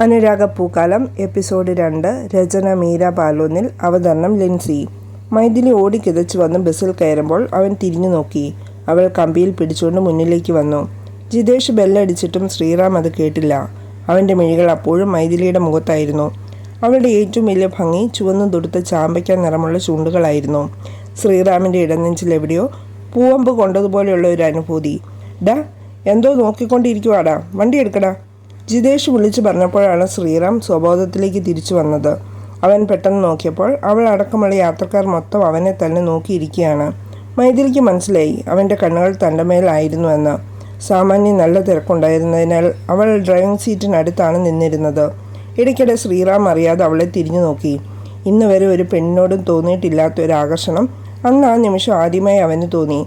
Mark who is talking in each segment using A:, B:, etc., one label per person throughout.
A: അനുരാഗ പൂക്കാലം episode രണ്ട് രചന മീര പാലോന്നിൽ അവതരണം ലിൻസി. മൈഥിലി ഓടിക്കിതച്ചു വന്ന് ബസ്സിൽ കയറുമ്പോൾ അവൻ തിരിഞ്ഞു നോക്കി. അവൾ കമ്പിയിൽ പിടിച്ചുകൊണ്ട് മുന്നിലേക്ക് വന്നു. ജിതേഷ് ബെല്ലടിച്ചിട്ടും ശ്രീറാം അത് കേട്ടില്ല. അവന്റെ മിഴികൾ അപ്പോഴും മൈഥിലിയുടെ മുഖത്തായിരുന്നു. അവളുടെ ഏറ്റവും വലിയ ഭംഗി ചുവന്നു തൊടുത്ത ചാമ്പയ്ക്ക നിറമുള്ള ചൂണ്ടുകളായിരുന്നു. ശ്രീറാമിന്റെ ഇടനെഞ്ചിൽ എവിടെയോ പൂവമ്പ് കൊണ്ടതുപോലെയുള്ള ഒരു അനുഭൂതി. ഡാ എന്തോ നോക്കിക്കൊണ്ടിരിക്കുവാടാ. വണ്ടി എടുക്കടാ. ജിതേഷ് വിളിച്ചു പറഞ്ഞപ്പോഴാണ് ശ്രീറാം സ്വബോധത്തിലേക്ക് തിരിച്ചു വന്നത്. അവൻ പെട്ടെന്ന് നോക്കിയപ്പോൾ അവൾ അടക്കമുള്ള യാത്രക്കാർ മൊത്തം അവനെ തന്നെ നോക്കിയിരിക്കുകയാണ്. മൈഥിലിക്ക് മനസ്സിലായി അവന്റെ കണ്ണുകൾ തന്റെ മേലായിരുന്നു എന്ന്. സാമാന്യം നല്ല തിരക്കുണ്ടായിരുന്നതിനാൽ അവൾ ഡ്രൈവിംഗ് സീറ്റിനടുത്താണ് നിന്നിരുന്നത്. ഇടയ്ക്കിടെ ശ്രീറാം അറിയാതെ അവളെ തിരിഞ്ഞു നോക്കി. ഇന്ന് വരെ ഒരു പെണ്ണിനോടും തോന്നിയിട്ടില്ലാത്ത ഒരു ആകർഷണം അന്ന് ആ നിമിഷം ആദ്യമായി അവന് തോന്നി.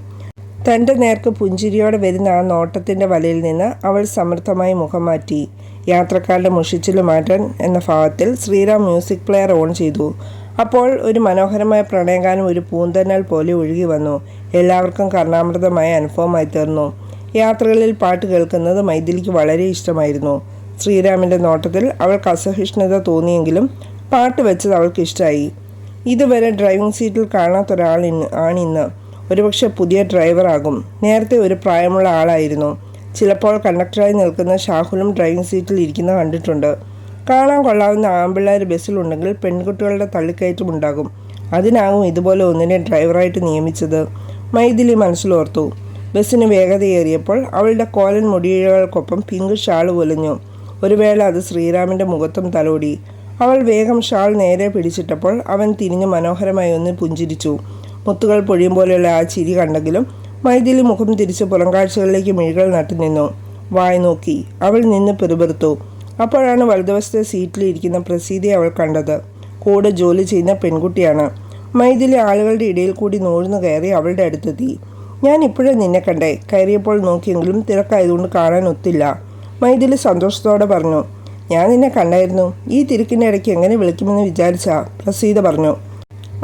A: തന്റെ നേർക്ക് പുഞ്ചിരിയോടെ വരുന്ന ആ നോട്ടത്തിന്റെ വലയിൽ നിന്ന് അവൾ സമൃദ്ധമായി മുഖം മാറ്റി. യാത്രക്കാരുടെ മുഷിച്ചിൽ മാറ്റാൻ എന്ന ഭാവത്തിൽ ശ്രീറാം മ്യൂസിക് പ്ലെയർ ഓൺ ചെയ്തു. അപ്പോൾ ഒരു മനോഹരമായ പ്രണയഗാനം ഒരു പൂന്തന്നൽ പോലെ ഒഴുകി വന്നു. എല്ലാവർക്കും കർണാമൃതമായ അനുഭവമായി തീർന്നു. യാത്രകളിൽ പാട്ട് കേൾക്കുന്നത് മൈഥിലിക്ക് വളരെ ഇഷ്ടമായിരുന്നു. ശ്രീരാമിന്റെ നോട്ടത്തിൽ അവൾക്ക് അസഹിഷ്ണുത തോന്നിയെങ്കിലും പാട്ട് വെച്ചത് അവൾക്ക് ഇഷ്ടമായി ഇതുവരെ ഡ്രൈവിംഗ് സീറ്റിൽ കാണാത്ത ആണിന്ന് ഒരുപക്ഷെ പുതിയ ഡ്രൈവറാകും. നേരത്തെ ഒരു പ്രായമുള്ള ആളായിരുന്നു. ചിലപ്പോൾ കണ്ടക്ടറായി നിൽക്കുന്ന ഷാഹുലും ഡ്രൈവിംഗ് സീറ്റിൽ ഇരിക്കുന്ന കണ്ടിട്ടുണ്ട്. കാണാൻ കൊള്ളാവുന്ന ആമ്പിള്ളേർ ബസ്സിലുണ്ടെങ്കിൽ പെൺകുട്ടികളുടെ തള്ളിക്കയറ്റം ഉണ്ടാകും. അതിനാകും ഇതുപോലെ ഒന്നിനെ ഡ്രൈവറായിട്ട് നിയമിച്ചത്. മൈഥിലി മനസ്സിലോർത്തു. ബസ്സിന് വേഗതയേറിയപ്പോൾ അവളുടെ കോലൻ മുടിയിഴകൾക്കൊപ്പം പിങ്ക് ഷാൾ പൊലിഞ്ഞു ഒരു വേള അത് ശ്രീരാമിന്റെ മുഖത്തും തലോടി. അവൾ വേഗം ഷാൾ നേരെ പിടിച്ചിട്ടപ്പോൾ അവൻ തിരിഞ്ഞ് മനോഹരമായി ഒന്ന് പുഞ്ചിരിച്ചു. മുത്തുകൾ പൊഴിയും പോലെയുള്ള ആ ചിരി കണ്ടെങ്കിലും മൈഥിലി മുഖം തിരിച്ച് പുറംകാഴ്ചകളിലേക്ക് മിഴികൾ നട്ടുനിന്നു വായി നോക്കി. അവൾ നിന്ന് പെറുപെറുത്തു. അപ്പോഴാണ് വലതുവശത്തെ സീറ്റിലിരിക്കുന്ന പ്രസീതിയെ അവൾ കണ്ടത്. കൂടെ ജോലി ചെയ്യുന്ന പെൺകുട്ടിയാണ്. മൈഥിലി ആളുകളുടെ ഇടയിൽ കൂടി നൂഴ്ന്നു കയറി അവളുടെ അടുത്തെത്തി. ഞാൻ ഇപ്പോഴേ നിന്നെ കണ്ടേ. കയറിയപ്പോൾ നോക്കിയെങ്കിലും തിരക്കായതുകൊണ്ട് കാണാൻ ഒത്തില്ല. മൈഥിലി സന്തോഷത്തോടെ പറഞ്ഞു. ഞാൻ നിന്നെ കണ്ടായിരുന്നു. ഈ തിരക്കിന്റെ ഇടയ്ക്ക് എങ്ങനെ വിളിക്കുമെന്ന് വിചാരിച്ചാ? പ്രസീത പറഞ്ഞു.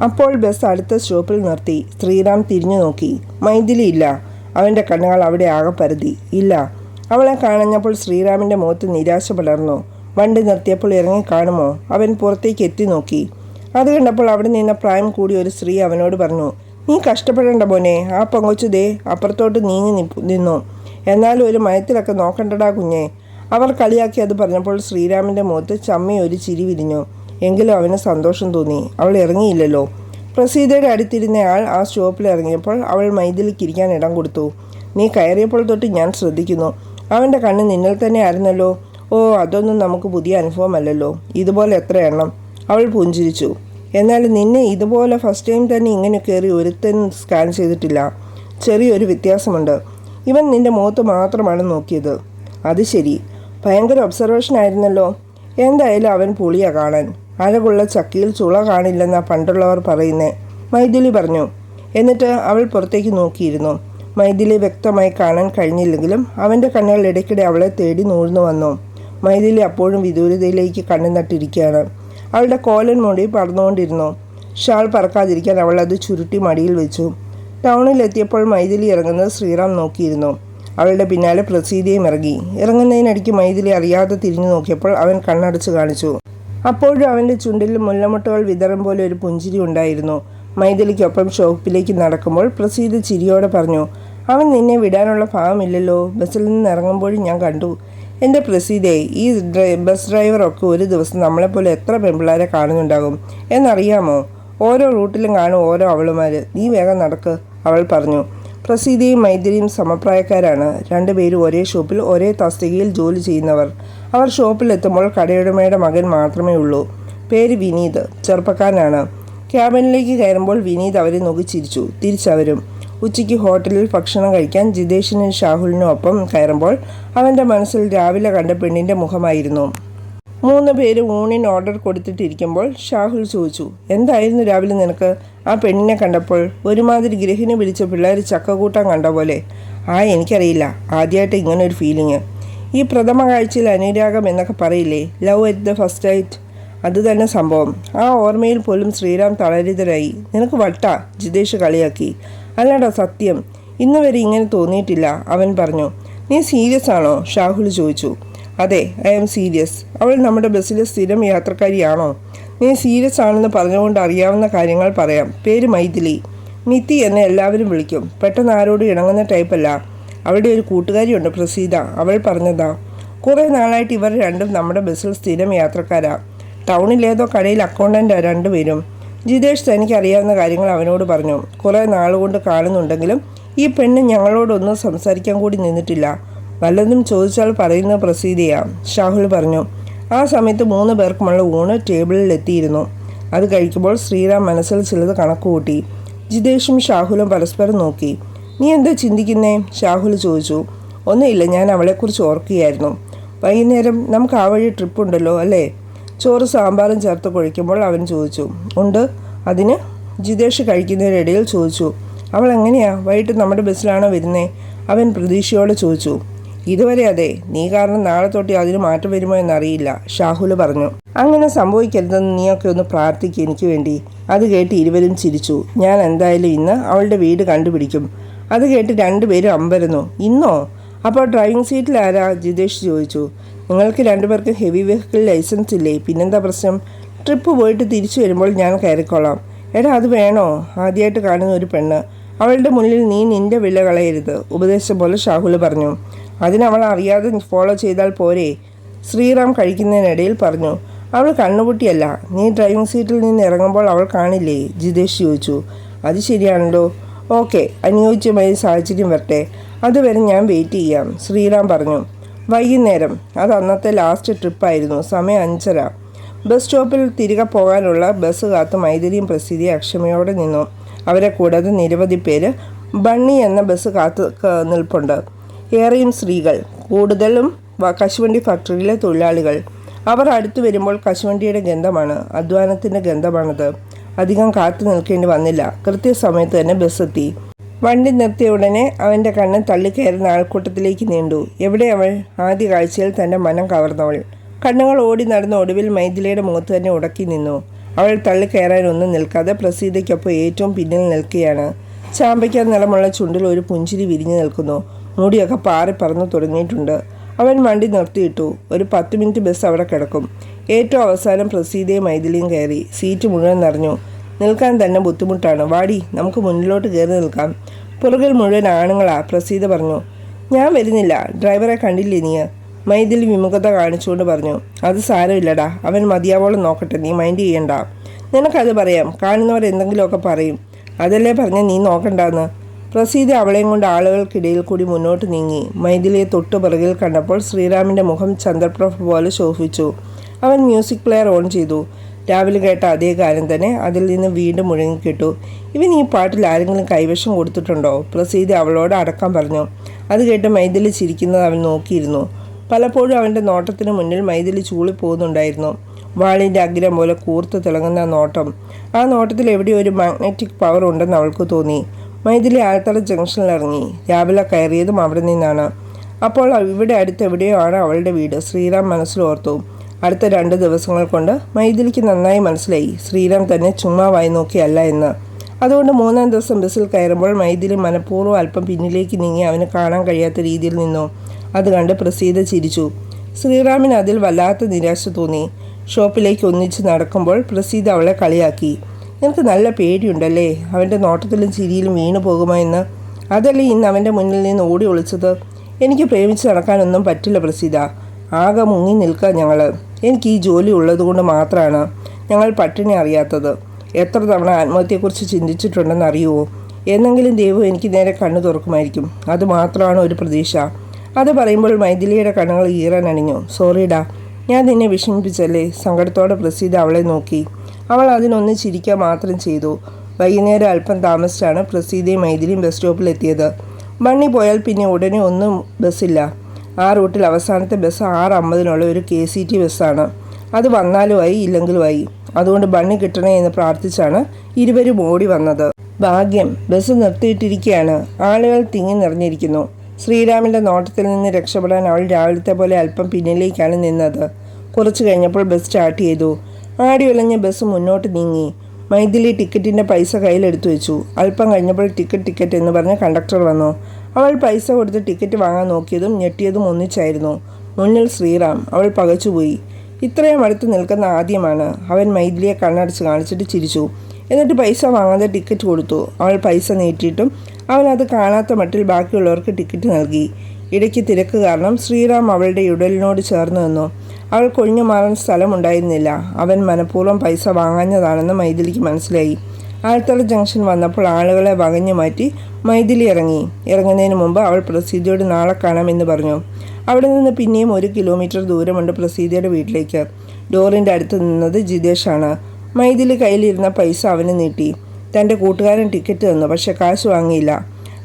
A: അപ്പോൾ ബസ് അടുത്ത സ്റ്റോപ്പിൽ നിർത്തി. ശ്രീറാം തിരിഞ്ഞു നോക്കി. മൈഥിലി ഇല്ല. അവന്റെ കണ്ണുകൾ അവിടെ ആകെ പരതി. ഇല്ല. അവളെ കാണഞ്ഞപ്പോൾ ശ്രീറാമിന്റെ മുഖത്ത് നിരാശ പടർന്നു വണ്ടി നിർത്തിയപ്പോൾ ഇറങ്ങി കാണുമോ? അവൻ പുറത്തേക്ക് എത്തി നോക്കി. അത് കണ്ടപ്പോൾ അവിടെ നിന്ന പ്രായം കൂടി ഒരു സ്ത്രീ അവനോട് പറഞ്ഞു നീ കഷ്ടപ്പെടേണ്ട മോനെ. ആ പൊങ്ങൊച്ചു ദേ അപ്പുറത്തോട്ട് നീങ്ങി നിന്നു. എന്നാലും ഒരു മയത്തിലൊക്കെ നോക്കണ്ടടാ കുഞ്ഞെ. അവർ കളിയാക്കി അത് പറഞ്ഞപ്പോൾ ശ്രീരാമിന്റെ മുഖത്ത് ചമ്മയൊരു ചിരി വിരിഞ്ഞു. എങ്കിലും അവന് സന്തോഷം തോന്നി. അവൾ ഇറങ്ങിയില്ലല്ലോ. പ്രസീതയുടെ അടുത്തിരുന്നയാൾ ആ സ്റ്റോപ്പിൽ ഇറങ്ങിയപ്പോൾ അവൾ മൈതിലിക്കിരിക്കാൻ ഇടം കൊടുത്തു. നീ കയറിയപ്പോൾ തൊട്ട് ഞാൻ ശ്രദ്ധിക്കുന്നു. അവന്റെ കണ്ണ് നിന്നിൽ തന്നെ ആയിരുന്നല്ലോ. ഓ അതൊന്നും നമുക്ക് പുതിയ അനുഭവമല്ലല്ലോ ഇതുപോലെ എത്ര എണ്ണം. അവൾ പുഞ്ചിരിച്ചു. എന്നാൽ നിന്നെ ഇതുപോലെ ഫസ്റ്റ് ടൈം തന്നെ ഇങ്ങനെ കയറി ഒരുത്തൻ സ്കാൻ ചെയ്തിട്ടില്ല. ചെറിയൊരു വ്യത്യാസമുണ്ട്. ഇവൻ നിന്റെ മുഖത്ത് മാത്രമാണ് നോക്കിയത്. അത് ശരി. ഭയങ്കര ഒബ്സർവേഷൻ ആയിരുന്നല്ലോ. എന്തായാലും അവൻ പുളിയാ കാണാൻ. അഴകുള്ള ചക്കിയിൽ ചുള കാണില്ലെന്നാ പണ്ടുള്ളവർ പറയുന്നേ. മൈഥിലി പറഞ്ഞു. എന്നിട്ട് അവൾ പുറത്തേക്ക് നോക്കിയിരുന്നു. മൈഥിലി വ്യക്തമായി കാണാൻ കഴിഞ്ഞില്ലെങ്കിലും അവന്റെ കണ്ണുകൾ ഇടയ്ക്കിടെ അവളെ തേടി നൂഴ്ന്നു വന്നു. മൈഥിലി അപ്പോഴും വിദൂരതയിലേക്ക് കണ്ണു നട്ടിരിക്കുകയാണ്. അവളുടെ കോലൻ മുടി പറന്നുകൊണ്ടിരുന്നു. ഷാൾ പറക്കാതിരിക്കാൻ അവൾ അത് ചുരുട്ടി മടിയിൽ വെച്ചു. ടൗണിലെത്തിയപ്പോൾ മൈഥിലി ഇറങ്ങുന്നത് ശ്രീറാം നോക്കിയിരുന്നു. അവളുടെ പിന്നാലെ പ്രസീതിയും ഇറങ്ങി. ഇറങ്ങുന്നതിനിടയ്ക്ക് മൈഥിലി അറിയാതെ തിരിഞ്ഞു നോക്കിയപ്പോൾ അവൻ കണ്ണടച്ച് കാണിച്ചു. അപ്പോഴും അവന്റെ ചുണ്ടിൽ മുല്ലമുട്ടകൾ വിതറും പോലെ ഒരു പുഞ്ചിരി ഉണ്ടായിരുന്നു. മൈഥിലിക്കൊപ്പം ഷോപ്പിലേക്ക് നടക്കുമ്പോൾ പ്രസീദ് ചിരിയോടെ പറഞ്ഞു അവൻ നിന്നെ വിടാനുള്ള ഭാവമില്ലല്ലോ. ബസ്സിൽ നിന്ന് ഇറങ്ങുമ്പോഴും ഞാൻ കണ്ടു. എന്റെ പ്രസീതയെ ഈ ബസ് ഡ്രൈവറൊക്കെ ഒരു ദിവസം നമ്മളെപ്പോലെ എത്ര പെൺപിള്ളേരെ കാണുന്നുണ്ടാകും? എന്നറിയാമോ? ഓരോ റൂട്ടിലും കാണും ഓരോ അവളുമാർ നീ വേഗം നടക്ക് അവൾ പറഞ്ഞു. പ്രസീതയും മൈഥിലിയും സമപ്രായക്കാരാണ്. രണ്ടുപേരും ഒരേ ഷോപ്പിൽ ഒരേ തസ്തികയിൽ ജോലി ചെയ്യുന്നവർ. അവർ ഷോപ്പിലെത്തുമ്പോൾ കടയുടമയുടെ മകൻ മാത്രമേ ഉള്ളൂ. പേര് വിനീത്. ചെറുപ്പക്കാരനാണ്. ക്യാബിനിലേക്ക് കയറുമ്പോൾ വിനീത് അവരെ നോക്കി ചിരിച്ചു. തിരിച്ചവരും ഉച്ചയ്ക്ക് ഹോട്ടലിൽ ഭക്ഷണം കഴിക്കാൻ ജിതേഷിനും ഷാഹുലിനും ഒപ്പം കയറുമ്പോൾ അവന്റെ മനസ്സിൽ രാവിലെ കണ്ട പെണ്ണിന്റെ മുഖമായിരുന്നു. മൂന്ന് പേര് ഊണിന് ഓർഡർ കൊടുത്തിട്ടിരിക്കുമ്പോൾ ഷാഹുൽ ചോദിച്ചു എന്തായിരുന്നു രാവിലെ നിനക്ക്? ആ പെണ്ണിനെ കണ്ടപ്പോൾ ഒരുമാതിരി ഗൃഹിണി പിടിച്ച പിള്ളേർ ചക്കക്കൂട്ടം കണ്ട പോലെ. ആ എനിക്കറിയില്ല. ആദ്യമായിട്ട് ഇങ്ങനെ ഒരു ഫീലിങ് ഈ പ്രഥമ കാഴ്ചയിൽ അനുരാഗം എന്നൊക്കെ പറയില്ലേ? Love at the first sight അത് തന്നെ സംഭവം. ആ ഓർമ്മയിൽ പോലും ശ്രീറാം തളരിതരായി. നിനക്ക് വട്ട? ജിതേഷ് കളിയാക്കി. അല്ലടാ സത്യം. ഇന്നുവരെ ഇങ്ങനെ തോന്നിയിട്ടില്ല അവൻ പറഞ്ഞു. നീ സീരിയസ് ആണോ? ഷാഹുൽ ചോദിച്ചു. അതെ ഐ ആം സീരിയസ് അവൾ നമ്മുടെ ബസ്സിലെ സ്ഥിരം യാത്രക്കാരിയാണോ? നീ സീരിയസ് ആണെന്ന് പറഞ്ഞുകൊണ്ട് അറിയാവുന്ന കാര്യങ്ങൾ പറയാം. പേര് മൈഥിലി. മിത്തി എന്നെ എല്ലാവരും വിളിക്കും. പെട്ടെന്ന് ആരോടും ഇണങ്ങുന്ന ടൈപ്പല്ല അവളുടെ ഒരു കൂട്ടുകാരിയുണ്ട് പ്രസീത. അവൾ പറഞ്ഞതാ. കുറേ നാളായിട്ട് ഇവർ രണ്ടും നമ്മുടെ ബസ്സിൽ സ്ഥിരം യാത്രക്കാരാ. ടൗണിലേതോ കടയിൽ അക്കൗണ്ടന്റ് രണ്ടുപേരും ജിതേഷ് തനിക്ക് അറിയാവുന്ന കാര്യങ്ങൾ അവനോട് പറഞ്ഞു. കുറേ നാളുകൊണ്ട് കാണുന്നുണ്ടെങ്കിലും ഈ പെണ്ണ് ഞങ്ങളോടൊന്നും സംസാരിക്കാൻ കൂടി നിന്നിട്ടില്ല. വല്ലതും ചോദിച്ചാൽ പറയുന്ന പ്രസീതിയാണ് ഷാഹുൽ പറഞ്ഞു. ആ സമയത്ത് മൂന്ന് പേർക്കുമുള്ള ഊണ് ടേബിളിൽ എത്തിയിരുന്നു. അത് കഴിക്കുമ്പോൾ ശ്രീറാം മനസ്സിൽ ചിലത് കണക്കുകൂട്ടി ജിതേഷും ഷാഹുലും പരസ്പരം നോക്കി. നീ എന്താ ചിന്തിക്കുന്നേ? ഷാഹുൽ ചോദിച്ചു. ഒന്നുമില്ല ഞാൻ അവളെക്കുറിച്ച് ഓർക്കുകയായിരുന്നു. വൈകുന്നേരം നമുക്ക് ആ വഴി ട്രിപ്പ് ഉണ്ടല്ലോ അല്ലേ? ചോറ് സാമ്പാറും ചേർത്ത് കുഴിക്കുമ്പോൾ അവൻ ചോദിച്ചു. ഉണ്ട്. അതിന്? ജിതേഷ് കഴിക്കുന്നതിനിടയിൽ ചോദിച്ചു. അവൾ എങ്ങനെയാ? വൈകിട്ട് നമ്മുടെ ബസ്സിലാണോ വരുന്നേ? അവൻ പ്രതീക്ഷയോടെ ചോദിച്ചു. ഇതുവരെ അതെ നീ കാരണം നാളെ തൊട്ട് അതിന് മാറ്റം വരുമോ എന്നറിയില്ല ഷാഹുൽ പറഞ്ഞു. അങ്ങനെ സംഭവിക്കരുതെന്ന് നീയൊക്കെ ഒന്ന് പ്രാർത്ഥിക്കുക എനിക്ക് വേണ്ടി. അത് കേട്ട് ഇരുവരും ചിരിച്ചു. ഞാൻ എന്തായാലും ഇന്ന് അവളുടെ വീട് കണ്ടുപിടിക്കും. അത് കേട്ട് രണ്ടുപേരും അമ്പരന്നു. ഇന്നോ? അപ്പോൾ ഡ്രൈവിംഗ് സീറ്റിൽ ആരാ? ജിതേഷ് ചോദിച്ചു. നിങ്ങൾക്ക് രണ്ടുപേർക്കും ഹെവി വെഹിക്കിൾ ലൈസൻസ് ഇല്ലേ? പിന്നെന്താ പ്രശ്നം? ട്രിപ്പ് പോയിട്ട് തിരിച്ചു വരുമ്പോൾ ഞാൻ കയറിക്കോളാം. എടാ അത് വേണോ? ആദ്യമായിട്ട് കാണുന്ന ഒരു പെണ്ണ്. അവളുടെ മുന്നിൽ നീ നിന്റെ വില കളയരുത് ഉപദേശം പോലെ ഷാഹുൽ പറഞ്ഞു. അതിനവൾ അറിയാതെ ഫോളോ ചെയ്താൽ പോരെ? ശ്രീറാം കഴിക്കുന്നതിനിടയിൽ പറഞ്ഞു അവൾ കണ്ണുപൊട്ടിയല്ല. നീ ഡ്രൈവിംഗ് സീറ്റിൽ നിന്ന് ഇറങ്ങുമ്പോൾ അവൾ കാണില്ലേ? ജിതേഷ് ചോദിച്ചു. അത് ശരിയാണല്ലോ. ഓക്കെ അനുയോജ്യമായ സാഹചര്യം വരട്ടെ. അതുവരെ ഞാൻ വെയിറ്റ് ചെയ്യാം ശ്രീറാം പറഞ്ഞു. വൈകുന്നേരം. അത് അന്നത്തെ ലാസ്റ്റ് ട്രിപ്പായിരുന്നു സമയം അഞ്ചര. ബസ് സ്റ്റോപ്പിൽ തിരികെ പോകാനുള്ള ബസ് കാത്ത് മൈഥിലിയും പ്രസിദ്ധിയും അക്ഷമയോടെ നിന്നു. അവരെ കൂടാതെ നിരവധി പേര് ബണ്ണി എന്ന ബസ് കാത്ത് നിൽപ്പുണ്ട്. ഏറെയും സ്ത്രീകൾ കൂടുതലും കശുവണ്ടി ഫാക്ടറിയിലെ തൊഴിലാളികൾ. അവർ അടുത്തു വരുമ്പോൾ കശുവണ്ടിയുടെ ഗന്ധമാണ് അധ്വാനത്തിന്റെ ഗന്ധമാണത്. അധികം കാത്തു നിൽക്കേണ്ടി വന്നില്ല. കൃത്യസമയത്ത് തന്നെ ബസ് എത്തി. വണ്ടി നിർത്തിയ ഉടനെ അവന്റെ കണ്ണ് തള്ളിക്കയറുന്ന ആൾക്കൂട്ടത്തിലേക്ക് നീണ്ടു. എവിടെ അവൾ? ആദ്യ കാഴ്ചയിൽ തന്റെ മനം കവർന്നവൾ. കണ്ണുകൾ ഓടി നടന്ന ഒടുവിൽ മൈഥിലിയുടെ മുഖത്ത് തന്നെ ഉടക്കി നിന്നു. അവൾ തള്ളിക്കയറാനൊന്നും നിൽക്കാതെ പ്രസീതയ്ക്കൊപ്പം ഏറ്റവും പിന്നിൽ നിൽക്കുകയാണ്. ചാമ്പയ്ക്ക നിറമുള്ള ചുണ്ടിൽ ഒരു പുഞ്ചിരി വിരിഞ്ഞു നിൽക്കുന്നു. മുടിയൊക്കെ പാറി പറന്നു തുടങ്ങിയിട്ടുണ്ട്. അവൻ വണ്ടി നിർത്തിയിട്ടു. ഒരു പത്ത് മിനിറ്റ് ബസ് അവിടെ കിടക്കും. ഏറ്റവും അവസാനം പ്രസീതയും മൈഥിലിയും കയറി. സീറ്റ് മുഴുവൻ നിറഞ്ഞു. നിൽക്കാൻ തന്നെ ബുദ്ധിമുട്ടാണ്. വാടി നമുക്ക് മുന്നിലോട്ട് കയറി നിൽക്കാം. പുറകിൽ മുഴുവൻ ആണുങ്ങളാ പ്രസീത പറഞ്ഞു. ഞാൻ വരുന്നില്ല. ഡ്രൈവറെ കണ്ടില്ലേ നീ? മൈഥിലി വിമുഖത കാണിച്ചുകൊണ്ട് പറഞ്ഞു. അത് സാരമില്ലടാ. അവൻ മതിയാവോളം നോക്കട്ടെ. നീ മൈൻഡ് ചെയ്യണ്ട. നിനക്കത് പറയാം. കാണുന്നവർ എന്തെങ്കിലുമൊക്കെ പറയും. അതല്ലേ പറഞ്ഞ നീ നോക്കണ്ടെന്ന്? പ്രസീത അവളെയും കൊണ്ട് ആളുകൾക്കിടയിൽ കൂടി മുന്നോട്ട് നീങ്ങി. മൈഥിലിയെ തൊട്ടു പിറകിൽ കണ്ടപ്പോൾ ശ്രീറാമിന്റെ മുഖം ചന്ദ്രപ്രഭ പോലെ ശോഭിച്ചു. അവൻ മ്യൂസിക് പ്ലെയർ ഓൺ ചെയ്തു. രാവിലെ കേട്ട അതേ കാലം തന്നെ അതിൽ നിന്ന് വീണ്ടും മുഴങ്ങിക്കിട്ടു. ഇവൻ ഈ പാട്ടിൽ ആരെങ്കിലും കൈവശം കൊടുത്തിട്ടുണ്ടോ? പ്രസീത അവളോട് അടക്കം പറഞ്ഞു. അത് കേട്ട് മൈഥിലി ചിരിക്കുന്നത് അവൻ നോക്കിയിരുന്നു. പലപ്പോഴും അവന്റെ നോട്ടത്തിന് മുന്നിൽ മൈഥിലി ചൂളി പോകുന്നുണ്ടായിരുന്നു വാളിന്റെ അഗ്രം പോലെ കൂർത്ത് തിളങ്ങുന്ന നോട്ടം. ആ നോട്ടത്തിൽ എവിടെയോ ഒരു മാഗ്നറ്റിക് പവർ ഉണ്ടെന്ന് അവൾക്ക് തോന്നി. മൈഥിലി ആൽത്തറ ജംഗ്ഷനിൽ ഇറങ്ങി. രാവിലെ കയറിയതും അവിടെ നിന്നാണ്. അപ്പോൾ ഇവിടെ അടുത്ത് എവിടെയോ ആണ് അവളുടെ വീട്. ശ്രീറാം മനസ്സിലോർത്തു അടുത്ത രണ്ട് ദിവസങ്ങൾ കൊണ്ട് മൈഥിലിക്ക് നന്നായി മനസ്സിലായി. ശ്രീറാം തന്നെ ചുമ്മാ വായി നോക്കിയല്ല എന്ന്. അതുകൊണ്ട് മൂന്നാം ദിവസം ബസ്സിൽ കയറുമ്പോൾ മൈഥിലി മനഃപൂർവം അല്പം പിന്നിലേക്ക് നീങ്ങി അവന് കാണാൻ കഴിയാത്ത രീതിയിൽ നിന്നു. അത് കണ്ട് പ്രസീത ചിരിച്ചു. ശ്രീറാമിന് അതിൽ വല്ലാത്ത നിരാശ തോന്നി. ഷോപ്പിലേക്ക് ഒന്നിച്ച് നടക്കുമ്പോൾ പ്രസീത അവളെ കളിയാക്കി. നിനക്ക് നല്ല പേടിയുണ്ടല്ലേ? അവന്റെ നോട്ടത്തിലും ചിരിയിലും വീണു പോകുമോ എന്ന്? അതല്ലേ ഇന്ന് അവന്റെ മുന്നിൽ നിന്ന് ഓടി ഒളിച്ചത്? എനിക്ക് പ്രേമിച്ച് നടക്കാനൊന്നും പറ്റില്ല പ്രസീത. ആകെ മുങ്ങി നിൽക്കുക ഞങ്ങൾ എനിക്ക് ഈ ജോലി ഉള്ളതുകൊണ്ട് മാത്രമാണ് ഞങ്ങൾ പട്ടിണി അറിയാത്തത്. എത്ര തവണ ആത്മഹത്യയെക്കുറിച്ച് ചിന്തിച്ചിട്ടുണ്ടെന്ന് അറിയുമോ എന്നെങ്കിലും ദൈവം എനിക്ക് നേരെ കണ്ണു തുറക്കുമായിരിക്കും. അത് മാത്രമാണ് ഒരു പ്രതീക്ഷ. അത് പറയുമ്പോൾ മൈഥിലിയുടെ കണ്ണുകൾ ഈറാൻ അണിഞ്ഞു. സോറിഡാ ഞാൻ നിന്നെ വിഷമിപ്പിച്ചല്ലേ? സങ്കടത്തോടെ പ്രസീത അവളെ നോക്കി. അവൾ അതിനൊന്ന് ചിരിക്കുക മാത്രം ചെയ്തു. വൈകുന്നേരം അല്പം താമസിച്ചാണ് പ്രസീതയും മൈഥിലിയും ബസ് സ്റ്റോപ്പിലെത്തിയത് ബണ്ണി പോയാൽ പിന്നെ ഉടനെ ഒന്നും ബസ്സില്ല ആ റൂട്ടിൽ അവസാനത്തെ ബസ് ആറ് അമ്പതിനുള്ള ഒരു കെ സി ടി ബസ്സാണ് അത് വന്നാലുമായി ഇല്ലെങ്കിലുമായി അതുകൊണ്ട് ബണ്ണി കിട്ടണേ എന്ന് പ്രാർത്ഥിച്ചാണ് ഇരുവരും ഓടി വന്നത്. ഭാഗ്യം ബസ് നിർത്തിയിട്ടിരിക്കുകയാണ് ആളുകൾ തിങ്ങി നിറഞ്ഞിരിക്കുന്നു. ശ്രീരാമിന്റെ നോട്ടത്തിൽ നിന്ന് രക്ഷപ്പെടാൻ അവൾ രാവിലത്തെ പോലെ അല്പം പിന്നിലേക്കാണ് നിന്നത്. കുറച്ചു കഴിഞ്ഞപ്പോൾ ബസ് സ്റ്റാർട്ട് ചെയ്തു. ആടി ഒലഞ്ഞ ബസ് മുന്നോട്ട് നീങ്ങി. മൈഥിലി ടിക്കറ്റിന്റെ പൈസ കയ്യിലെടുത്തു വെച്ചു. അല്പം കഴിഞ്ഞപ്പോൾ ടിക്കറ്റ് ടിക്കറ്റ് എന്ന് പറഞ്ഞ് കണ്ടക്ടർ വന്നു. അവൾ പൈസ കൊടുത്ത് ടിക്കറ്റ് വാങ്ങാൻ നോക്കിയതും ഞെട്ടിയതും ഒന്നിച്ചായിരുന്നു. മുന്നിൽ ശ്രീറാം. അവൾ പകച്ചുപോയി. ഇത്രയും അടുത്ത് നിൽക്കുന്ന ആദ്യമാണ്. അവൻ മൈഥിലിയെ കണ്ണടച്ച് കാണിച്ചിട്ട് ചിരിച്ചു. എന്നിട്ട് പൈസ വാങ്ങാതെ ടിക്കറ്റ് കൊടുത്തു. അവൾ പൈസ നീട്ടിയിട്ടും അവൻ അത് കാണാത്ത മട്ടിൽ ബാക്കിയുള്ളവർക്ക് ടിക്കറ്റ് നൽകി. ഇടയ്ക്ക് തിരക്ക് കാരണം ശ്രീറാം അവളുടെ ഉടലിനോട് ചേർന്ന് നിന്നു. അവൾ കൊഴിഞ്ഞു മാറാൻ സ്ഥലമുണ്ടായിരുന്നില്ല. അവൻ മനഃപൂർവം പൈസ വാങ്ങാഞ്ഞതാണെന്ന് മൈഥിലിക്ക് മനസ്സിലായി. ആൽത്തറ ജംഗ്ഷൻ വന്നപ്പോൾ ആളുകളെ വകഞ്ഞു മാറ്റി മൈഥിലി ഇറങ്ങി. ഇറങ്ങുന്നതിന് മുമ്പ് അവൾ പ്രസീതയോട് നാളെ കാണാമെന്ന് പറഞ്ഞു. അവിടെ നിന്ന് പിന്നെയും ഒരു കിലോമീറ്റർ ദൂരമുണ്ട് പ്രസീതയുടെ വീട്ടിലേക്ക്. ഡോറിന്റെ അടുത്ത് നിന്നത് ജിതേഷാണ്. മൈഥിലി കയ്യിലിരുന്ന പൈസ അവന് നീട്ടി. തന്റെ കൂട്ടുകാരൻ ടിക്കറ്റ് തന്നു പക്ഷെ കാശ് വാങ്ങിയില്ല.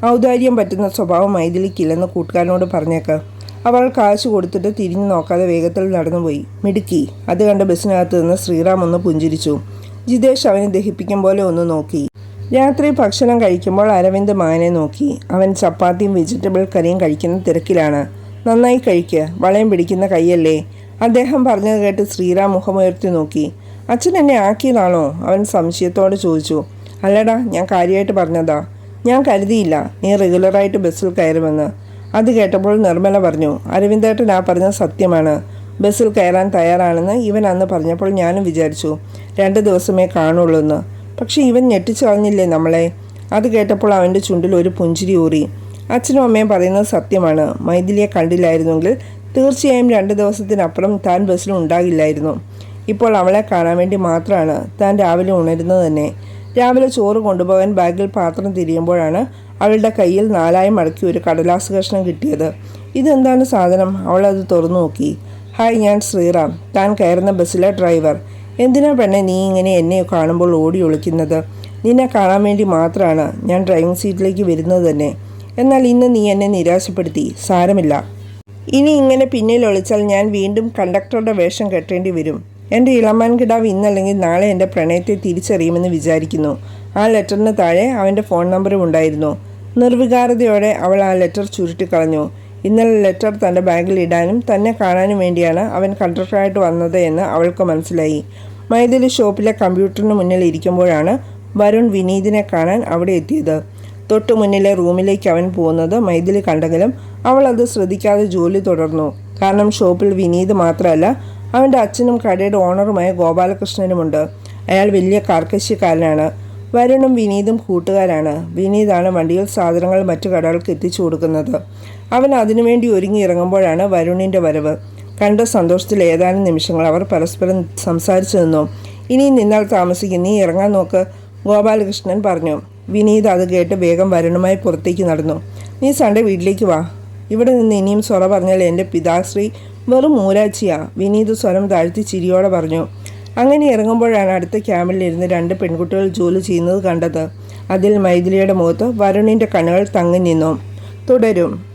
A: ഔദാര്യം പറ്റുന്ന സ്വഭാവം മൈഥിലിക്കില്ലെന്ന് കൂട്ടുകാരനോട് പറഞ്ഞേക്ക്. അവൾ കാശ് കൊടുത്തിട്ട് തിരിഞ്ഞു നോക്കാതെ വേഗത്തിൽ നടന്നുപോയി. മിടുക്കി അത് കണ്ട് ബസ്സിനകത്ത് നിന്ന് ശ്രീറാം ഒന്ന് പുഞ്ചിരിച്ചു. ജിതേഷ് അവനെ ദഹിപ്പിക്കും പോലെ ഒന്ന് നോക്കി. രാത്രി ഭക്ഷണം കഴിക്കുമ്പോൾ അരവിന്ദ് മാനെ നോക്കി. അവൻ ചപ്പാത്തിയും വെജിറ്റബിൾ കറിയും കഴിക്കുന്ന തിരക്കിലാണ്. നന്നായി കഴിക്കുക വളയം പിടിക്കുന്ന കൈയല്ലേ? അദ്ദേഹം പറഞ്ഞത് കേട്ട് ശ്രീറാം മുഖമുയർത്തി നോക്കി. അച്ഛൻ എന്നെ ആക്കിയതാണോ? അവൻ സംശയത്തോടെ ചോദിച്ചു. അല്ലടാ ഞാൻ കാര്യമായിട്ട് പറഞ്ഞതാ. ഞാൻ കരുതിയില്ല നീ റെഗുലറായിട്ട് ബസ്സിൽ കയറുമെന്ന്. അത് കേട്ടപ്പോൾ നിർമ്മല പറഞ്ഞു അരവിന്ദേട്ടൻ ആ പറഞ്ഞ സത്യമാണ്. ബസ്സിൽ കയറാൻ തയ്യാറാണെന്ന് ഇവൻ അന്ന് പറഞ്ഞപ്പോൾ ഞാനും വിചാരിച്ചു രണ്ട് ദിവസമേ കാണുള്ളൂ എന്ന് പക്ഷേ ഇവൻ ഞെട്ടിച്ചു കളഞ്ഞില്ലേ നമ്മളെ? അത് കേട്ടപ്പോൾ അവന്റെ ചുണ്ടിൽ ഒരു പുഞ്ചിരി ഊറി. അച്ഛനും അമ്മയും പറയുന്നത് സത്യമാണ്. മൈഥിലിയെ കണ്ടില്ലായിരുന്നെങ്കിൽ തീർച്ചയായും രണ്ട് ദിവസത്തിനപ്പുറം താൻ ബസ്സിൽ ഉണ്ടാകില്ലായിരുന്നു. ഇപ്പോൾ അവളെ കാണാൻ വേണ്ടി മാത്രമാണ് താൻ രാവിലെ ഉണരുന്നത് തന്നെ. രാവിലെ ചോറ് കൊണ്ടുപോകാൻ ബാഗിൽ പാത്രം തിരിയുമ്പോഴാണ് അവളുടെ കയ്യിൽ നാലായി മടക്കി ഒരു കടലാസ് കഷ്ണം കിട്ടിയത്. ഇതെന്താണ് സാധനം? അവൾ അത് തുറന്നു നോക്കി. ഹായ് ഞാൻ ശ്രീറാം. താൻ കയറുന്ന ബസ്സിലെ ഡ്രൈവർ. എന്തിനാ പെണ്ണെ നീ ഇങ്ങനെ എന്നെ കാണുമ്പോൾ ഓടി ഒളിക്കുന്നത്? നിന്നെ കാണാൻ വേണ്ടി മാത്രമാണ് ഞാൻ ഡ്രൈവിംഗ് സീറ്റിലേക്ക് വരുന്നത് തന്നെ. എന്നാൽ ഇന്ന് നീ എന്നെ നിരാശപ്പെടുത്തി. സാരമില്ല. ഇനി ഇങ്ങനെ പിന്നിൽ ഒളിച്ചാൽ ഞാൻ വീണ്ടും കണ്ടക്ടറുടെ വേഷം കെട്ടേണ്ടി വരും. എന്റെ ഇളമാൻ കിടാവ് ഇന്നല്ലെങ്കിൽ നാളെ എന്റെ പ്രണയത്തെ തിരിച്ചറിയുമെന്ന് വിചാരിക്കുന്നു. ആ ലെറ്ററിന് താഴെ അവന്റെ ഫോൺ നമ്പറും ഉണ്ടായിരുന്നു. നിർവികാരതയോടെ അവൾ ആ ലെറ്റർ ചുരുട്ടിക്കളഞ്ഞു ഇന്നലെ ലെറ്റർ തന്റെ ബാഗിൽ ഇടാനും തന്നെ കാണാനും വേണ്ടിയാണ് അവൻ കണ്ടക്ടറായിട്ട് വന്നത് എന്ന് അവൾക്ക് മനസ്സിലായി. മൈഥിലി ഷോപ്പിലെ കമ്പ്യൂട്ടറിന് മുന്നിൽ ഇരിക്കുമ്പോഴാണ് വരുൺ വിനീതിനെ കാണാൻ അവിടെ എത്തിയത്. തൊട്ടു മുന്നിലെ റൂമിലേക്ക് അവൻ പോകുന്നത് മൈഥിലി കണ്ടെങ്കിലും അവൾ അത് ശ്രദ്ധിക്കാതെ ജോലി തുടർന്നു. കാരണം ഷോപ്പിൽ വിനീത് മാത്രമല്ല അവന്റെ അച്ഛനും കടയുടെ ഓണറുമായ ഗോപാലകൃഷ്ണനുമുണ്ട്. അയാൾ വലിയ കാർക്കശ്യക്കാരനാണ്. വരുണും വിനീതും കൂട്ടുകാരാണ്. വിനീതാണ് വണ്ടിയിൽ സാധനങ്ങൾ മറ്റു കടകൾക്ക് എത്തിച്ചു കൊടുക്കുന്നത്. അവൻ അതിനുവേണ്ടി ഒരുങ്ങി ഇറങ്ങുമ്പോഴാണ് വരുണിന്റെ വരവ്. കണ്ട സന്തോഷത്തിൽ ഏതാനും നിമിഷങ്ങൾ അവർ പരസ്പരം സംസാരിച്ചു നിന്നു. ഇനി നിന്നാൽ താമസിക്കും. നീ ഇറങ്ങാൻ നോക്ക് ഗോപാലകൃഷ്ണൻ പറഞ്ഞു. വിനീത് അത് കേട്ട് വേഗം വരുണുമായി പുറത്തേക്ക് നടന്നു. നീ സൺഡേ വീട്ടിലേക്ക് വാ. ഇവിടെ നിന്ന് ഇനിയും സൊറ പറഞ്ഞാൽ എന്റെ പിതാശ്രീ വെറും മൂരാച്ചിയാ വിനീത് സ്വരം താഴ്ത്തി ചിരിയോടെ പറഞ്ഞു അങ്ങനെ ഇറങ്ങുമ്പോഴാണ് അടുത്ത ക്യാമ്പിലിരുന്ന് രണ്ട് പെൺകുട്ടികൾ ജോലി ചെയ്യുന്നത് കണ്ടത്. അതിൽ മൈഥിലിയുടെ മുഖത്ത് വരുണിന്റെ കണ്ണുകൾ തങ്ങി നിന്നു. തുടരും.